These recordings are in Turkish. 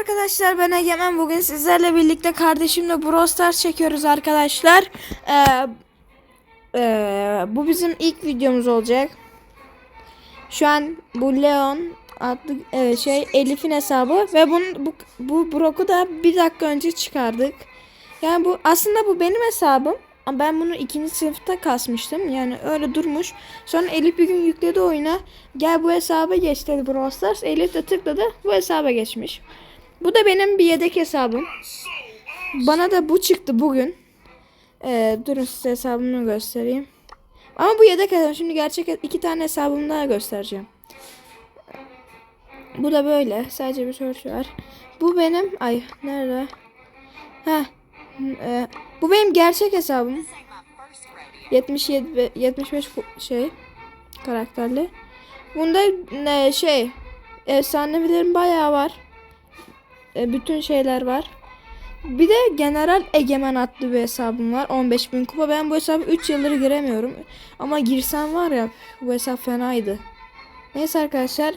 arkadaşlar ben Egemen. Bugün sizlerle birlikte kardeşimle Brawl Stars çekiyoruz arkadaşlar. Ee, ee, bu bizim ilk videomuz olacak. Şu an bu Leon adlı e, şey Elif'in hesabı ve bunun bu, bu Brock'u da bir dakika önce çıkardık. Yani bu aslında bu benim hesabım. Ben bunu ikinci sınıfta kasmıştım. Yani öyle durmuş. Sonra Elif bir gün yükledi oyuna. Gel bu hesaba geç dedi Brawl Stars. Elif de tıkladı. Bu hesaba geçmiş. Bu da benim bir yedek hesabım. Bana da bu çıktı bugün. Ee, durun size hesabımı göstereyim. Ama bu yedek hesabım. Şimdi gerçek iki tane hesabımı daha göstereceğim. Bu da böyle. Sadece bir search var. Bu benim... Ay nerede? Ha. e, bu benim gerçek hesabım. 77 ve 75 fu- şey karakterli. Bunda ne şey efsanelerim bayağı var. E, bütün şeyler var. Bir de General Egemen adlı bir hesabım var. 15.000 kupa. Ben bu hesabı 3 yıldır giremiyorum. Ama girsem var ya bu hesap fenaydı. Neyse arkadaşlar.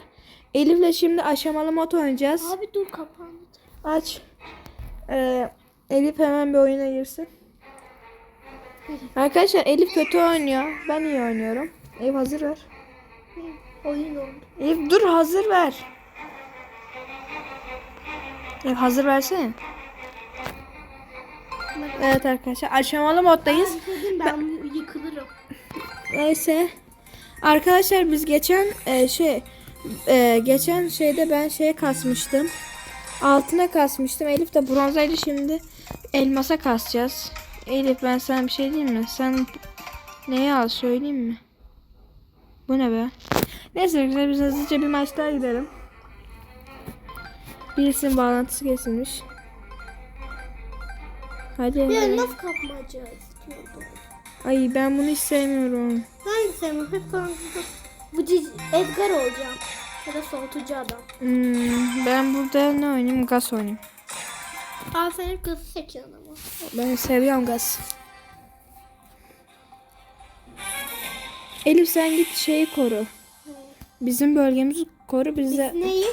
Elif'le şimdi aşamalı mod oynayacağız. Abi dur kapandı. Aç. Ee, Elif hemen bir oyuna girsin. Arkadaşlar Elif kötü oynuyor. Ben iyi oynuyorum. Elif hazır ver. Oyun oldu. Elif dur hazır ver. Elif hazır versene. Evet arkadaşlar aşamalı moddayız. Ben bu yıkılırım. Neyse. Arkadaşlar biz geçen e, şey e, geçen şeyde ben şey kasmıştım. Altına kasmıştım. Elif de bronzaydı şimdi elmasa kasacağız. Elif ben sana bir şey diyeyim mi? Sen neyi al söyleyeyim mi? Bu ne be? Neyse güzel biz hızlıca bir maç daha gidelim. Birisinin bağlantısı kesilmiş. Hadi. Bir nasıl kapmaca istiyordum. Ay ben bunu hiç sevmiyorum. Ben de sevmem. Hep bu cici Edgar olacağım. Ya da soğutucu adam. Hmm, ben burada ne oynayayım? Gaz oynayayım. Aa sen hep kızı seçiyorsun ama. Ben seviyorum gaz. Elif sen git şeyi koru. Bizim bölgemizi koru bize. Neyi?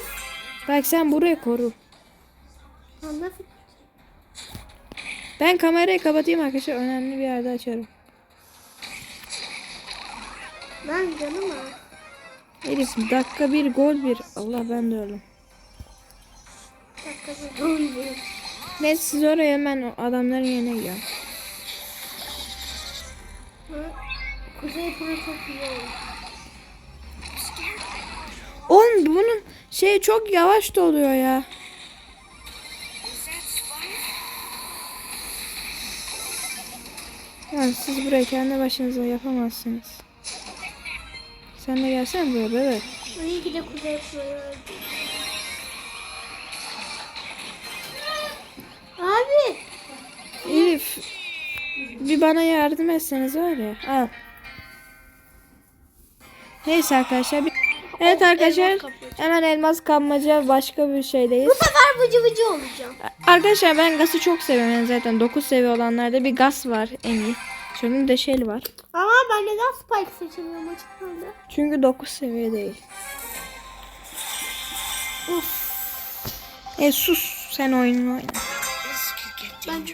Bak sen burayı koru. Ben kamerayı kapatayım arkadaşlar. Önemli bir yerde açarım. Ben canım ha. Elif dakika bir gol bir. Allah ben de öldüm. Dakika bir dondu. Neyse siz oraya hemen o adamların yerine gidiyorum. Kuzey Pro çok iyi oldu. Oğlum bunun şey çok yavaş doluyor ya. Yani siz burayı kendi başınıza yapamazsınız. Sen de gelsene buraya bebek. İyi ki de Kuzey. Abi. Elif bir bana yardım etseniz var ya. Al. Neyse arkadaşlar. Evet arkadaşlar elmas hemen elmas kapmaca başka bir şeydeyiz. Bu sefer vıcı vıcı olacağım. Arkadaşlar ben gazı çok seviyorum yani zaten 9 seviye olanlarda bir gaz var en iyi. Şunun deşeli var. Ama ben neden Spike seçemiyorum açıkçası? Çünkü 9 seviye değil. Uf. E sus sen oyununu oyna. Ben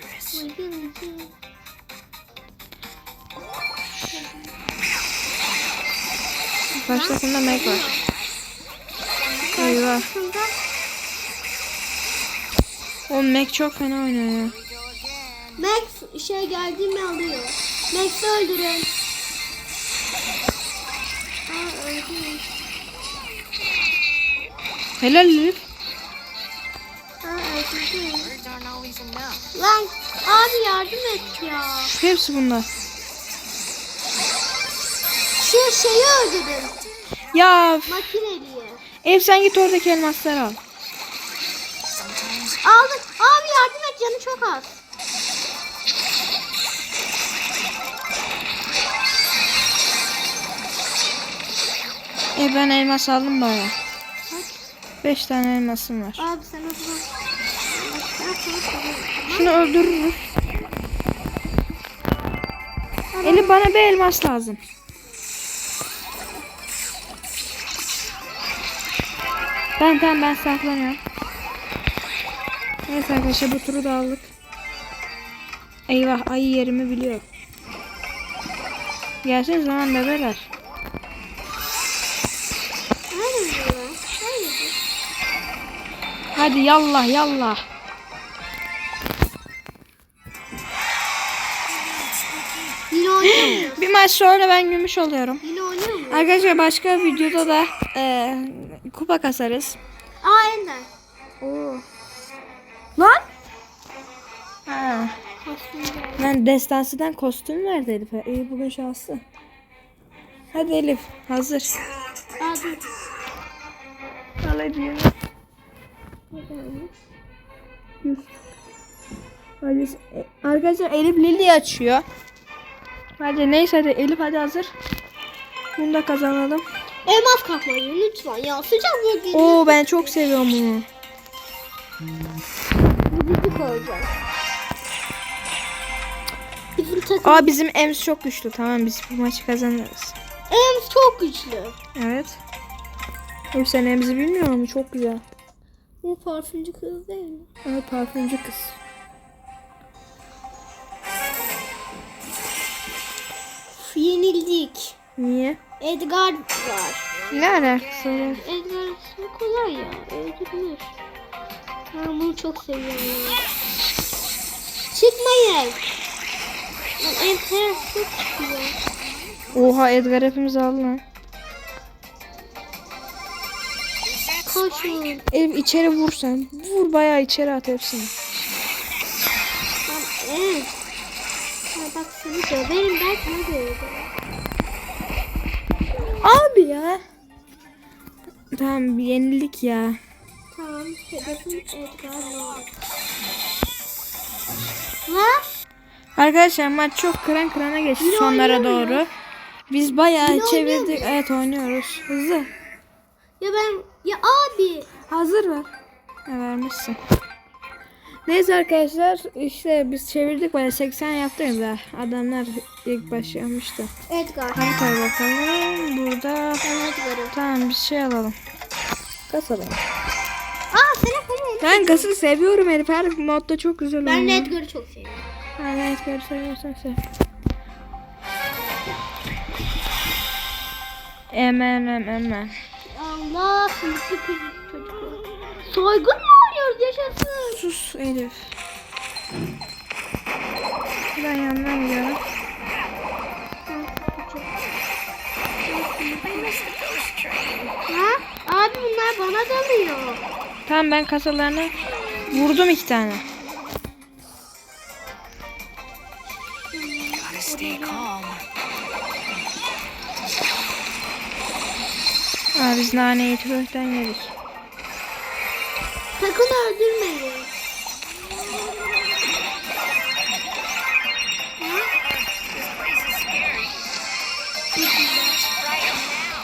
takımda Meg var. Eyvah. O Meg çok fena oynuyor ya. Max şey geldiğimi alıyor. Max'i öldürün. Aa öldü. Helal Elif. Aa öldürdü. Lan abi yardım et ya. Hepsi bunlar. Şu şeyi öldürün. Ya Makineliyi. Elif sen git oradaki elmasları al. Aldık. Abi yardım et canı çok az. E ben elmas aldım baya. 5 tane elmasım var. Abi sen o zaman. Şunu öldürürüz. Elif bana bir elmas lazım. Ben tamam ben saklanıyorum. Evet arkadaşlar bu turu da aldık. Eyvah ayı yerimi biliyor. Gelsin zaman bebeler. Hadi yallah yallah. Bir maç sonra ben gümüş oluyorum. Arkadaşlar başka videoda da e, kupa kasarız. Aa Ender. Oo. Lan? Ha. Ben destansıdan kostüm verdi Elif'e. İyi bugün şanslı. Hadi Elif hazır. Dur. Al hadi Hadi. e, Arkadaşlar Elif Lili açıyor. Hadi neyse hadi Elif hadi hazır. Bunu da kazanalım. Elmas kalkmayın lütfen ya. Sıcak bölgede. Oo ben çok seviyorum bunu. Bizim takım Aa bizim Ems çok güçlü. Tamam biz bu maçı kazanırız. Ems çok güçlü. Evet. Elif sen Ems'i bilmiyor musun? Çok güzel. Bu parfümcü kız değil mi? Evet parfümcü kız. Yenildik. Niye? Edgar var. Ne alakası var? Edgar ismi kolay ya. Öldürülür. Ben bunu çok seviyorum. Çıkmayın. Enteresan çok çıkıyor. Oha Edgar hepimizi aldı lan. Koşun. Elif içeri vur sen. Vur bayağı içeri at hepsini. Lan evet. Ha, bak seni döverim belki ne döverim. Ya. Tamam yenildik ya. Tamam hedefim Arkadaşlar maç çok kıran kırana geçti Yine sonlara doğru. Biz bayağı Yine çevirdik. Evet oynuyoruz. Hızlı. ya ben ya abi. Hazır ver. Ha, vermişsin. Neyse arkadaşlar işte biz çevirdik bayağı 80 yaptık da adamlar ilk başlamıştı. Edgar. Hadi koy bakalım. Burada Ben Edgar'ım. tamam bir şey alalım. Kasalım. Aa sen Ben kası seviyorum herif. Her modda çok güzel Ben de oynuyor. Edgar'ı çok seviyorum. Ben Edgar'ı seviyorsan sev. Emen emen emen. Allah sınıflı çocuk. Soygun mu oynuyoruz yaşasın. Sus Elif. Ben yandan gidiyorum. Ha? Abi bunlar bana dalıyor. Tamam ben kasalarına vurdum iki tane. Aa, biz naneyi tüfekten yedik. Sakın öldürmeyin.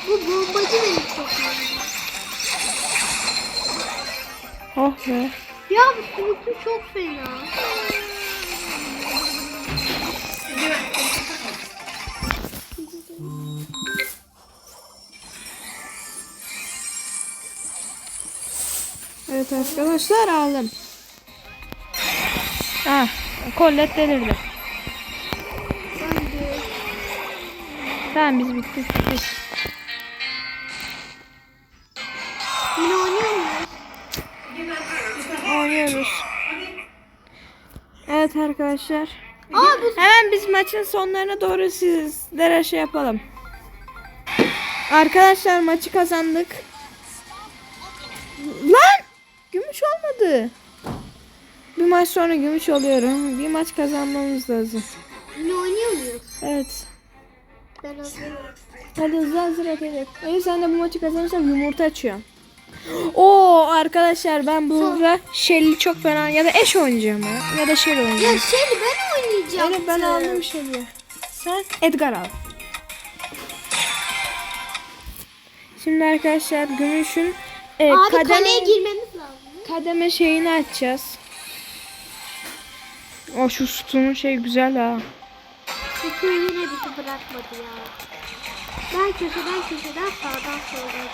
Bu bombacı beni çok. Oh be. Ya bu sürüklü çok fena. Evet arkadaşlar aldım. Ah, kollet delirdi. Tamam biz bittik. bittik. Yine oynuyor muyuz? Oynuyoruz. Evet arkadaşlar. Aa bu Hemen biz maçın sonlarına doğru sizlere şey yapalım. Arkadaşlar maçı kazandık. Gümüş olmadı. Bir maç sonra gümüş oluyorum. Bir maç kazanmamız lazım. yine oynuyor muyuz? Evet. Ben hazırım. Hadi hızlı hazır atacak. Eğer sen de bu maçı kazanırsan yumurta açıyorum. Oo arkadaşlar ben burada Shelly çok fena ya da eş oynayacağım ya. Ya da Shelly oynayacağım. Ya şeydi ben oynayacağım. Evet ben aldım Shelly. Sen Edgar al. Şimdi arkadaşlar gümüşün e, Abi kademe, kaleye girmemiz. Kademe şeyini açacağız. O şu sütunun şey güzel ha. Kutu yine bizi bırakmadı ya. Ben köşeden köşeden sağdan soldan.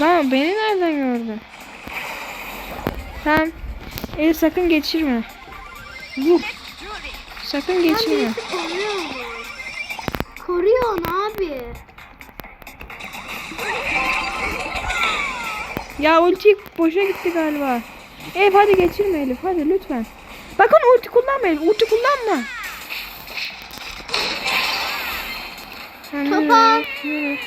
Lan beni nereden gördün? Tamam. Eli sakın geçirme. Bu. Sakın geçirme. Koruyor onu abi. Ya ulti boşa gitti galiba. Elif hadi geçirme Elif hadi lütfen. Bakın ulti kullanma Elif ulti kullanma. Topa. Ben.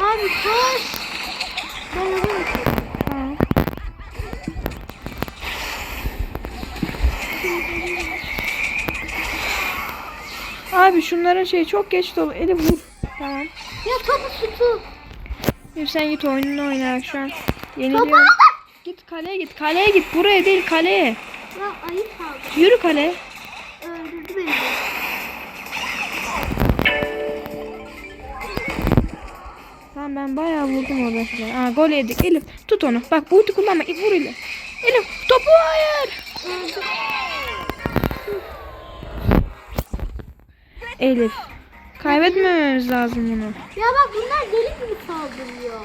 Abi koş. Ben. Abi şunların şey çok geç dolu. Elif vur. Tamam. Ya topu tutu. Elif sen git oyununu oynayarak şu an. Aldım. Git kaleye git. Kaleye git. Buraya değil kaleye. Ya ayıp aldım. Yürü kaleye. Öldürdü beni. Tamam ben bayağı vurdum orada. Aa gol yedik. Elif tut onu. Bak ulti kullanma. Vur Elif. Elif topu hayır. Öldü. Elif. Kaybetmememiz lazım bunu. Ya bak bunlar deli gibi saldırıyor.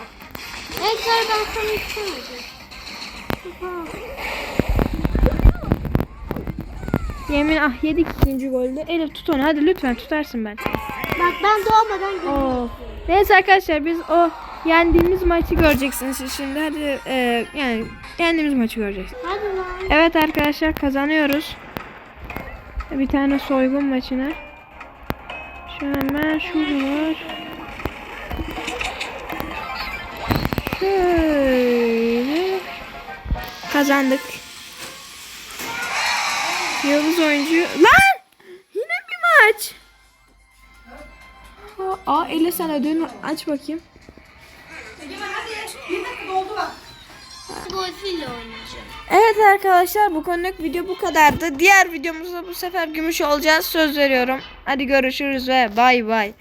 Ekler ben sana istemedim. Topu. Yemin ah yedik ikinci golde. Elif tut onu hadi lütfen tutarsın ben. Bak ben doğmadan görüyorum. Oo. Neyse arkadaşlar biz o yendiğimiz maçı göreceksiniz siz şimdi. Hadi e, yani yendiğimiz maçı göreceksiniz. Hadi lan. Evet arkadaşlar kazanıyoruz. Bir tane soygun maçına. Şu hemen şurada var. Şöyle. Kazandık. Yıldız oyuncu. Lan! Yine bir maç. Aa, aa Ele sen ödülünü aç bakayım. Golfiyle oynayacağım. Evet arkadaşlar bu konuluk video bu kadardı. Diğer videomuzda bu sefer gümüş olacağız. Söz veriyorum. Hadi görüşürüz ve bay bay.